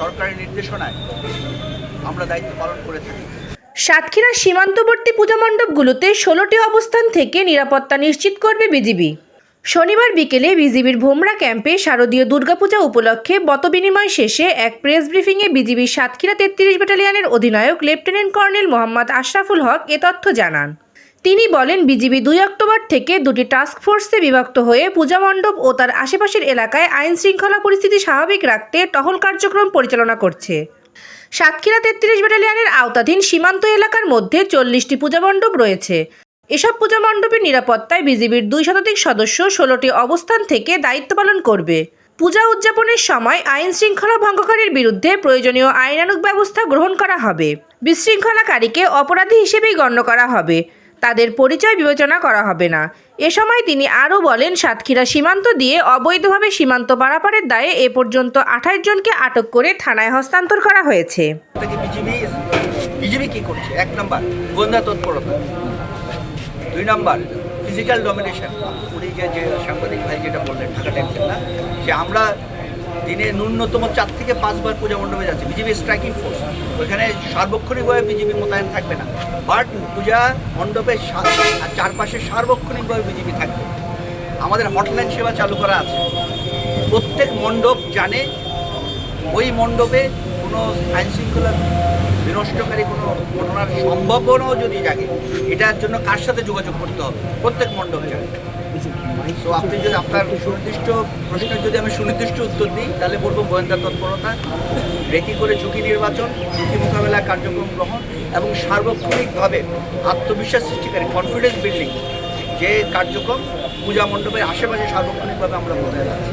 সরকারের নির্দেশনায় আমরা দায়িত্ব পালন করে থাকি। সাতক্ষীরার সীমান্তবর্তী পূজা মণ্ডপগুলোতে ষোলোটি অবস্থান থেকে নিরাপত্তা নিশ্চিত করবে বিজিবি। শনিবার বিকেলে বিজিবির ভোমরা ক্যাম্পে শারদীয় দুর্গাপূজা উপলক্ষে মতবিনিময় শেষে এক প্রেস ব্রিফিংয়ে বিজিবির সাতক্ষীরা তেত্রিশ ব্যাটালিয়নের অধিনায়ক লেফটেন্যান্ট কর্নেল মোহাম্মদ আশরাফুল হক এ তথ্য জানান। তিনি বলেন, বিজিবি দুই অক্টোবর থেকে দুটি টাস্ক ফোর্সে বিভক্ত হয়ে পূজা মণ্ডপ ও তার আশেপাশের এলাকায় আইন শৃঙ্খলা পরিস্থিতি স্বাভাবিক রাখতে টহল কার্যক্রম পরিচালনা করছে। সাতক্ষীরা তেত্রিশ ব্যাটালিয়নের আওতাধীন সীমান্ত এলাকার মধ্যে চল্লিশটি পূজা মণ্ডপ রয়েছে। এসব পূজা মণ্ডপের নিরাপত্তায় বিজিবির দুই শতাধিক সদস্য ষোলোটি অবস্থান থেকে দায়িত্ব পালন করবে। পূজা উদযাপনের সময় আইন শৃঙ্খলা ভঙ্গকারীর বিরুদ্ধে প্রয়োজনীয় আইনানুগ ব্যবস্থা গ্রহণ করা হবে। বিশৃঙ্খলাকারীকে অপরাধী হিসেবেই গণ্য করা হবে। তাদের পরিচয় বিবেচনা করা হবে না। এ সময় তিনি আরও বলেন, সাতক্ষীরা সীমান্ত দিয়ে অবৈধভাবে সীমান্ত পারাপারের দায়ে এ পর্যন্ত আঠাশ জনকে আটক করে থানায় হস্তান্তর করা হয়েছে। ফিজিক্যাল ডমিনেশন উনি যে সাংবাদিক ভাই যেটা বললেন, ঢাকা টাইমসের না, যে আমরা দিনে ন্যূনতম চার থেকে পাঁচবার পূজা মণ্ডপে যাচ্ছে। বিজিবি স্ট্রাইকিং ফোর্স ওইখানে সার্বক্ষণিকভাবে বিজিবি মোতায়েন থাকবে না। বাট পূজা মণ্ডপে সা- আর চারপাশে সার্বক্ষণিকভাবে বিজিবি থাকবে। আমাদের হটলাইন সেবা চালু করা আছে। প্রত্যেক মণ্ডপ জানে ওই মণ্ডপে কোনো আইন শৃঙ্খলা বিনষ্টকারী কোনো ঘটনার সম্ভাবনাও যদি জাগে, এটার জন্য কার সাথে যোগাযোগ করতে হবে? প্রত্যেক মণ্ডপ জানে। তো আপনি যদি আপনার সুনির্দিষ্ট প্রশ্নের যদি আমি সুনির্দিষ্ট উত্তর দিই, তাহলে বলব গোয়েন্দা তৎপরতা, রেকি করে ঝুঁকি নির্বাচন, ঝুঁকি মোকাবেলা, কার্যক্রম গ্রহণ এবং সার্বক্ষণিকভাবে আত্মবিশ্বাস সৃষ্টিকারী কনফিডেন্স বিল্ডিং যে কার্যক্রম পূজা মণ্ডপের আশেপাশে সার্বক্ষণিকভাবে আমরা বজায় রাখছি।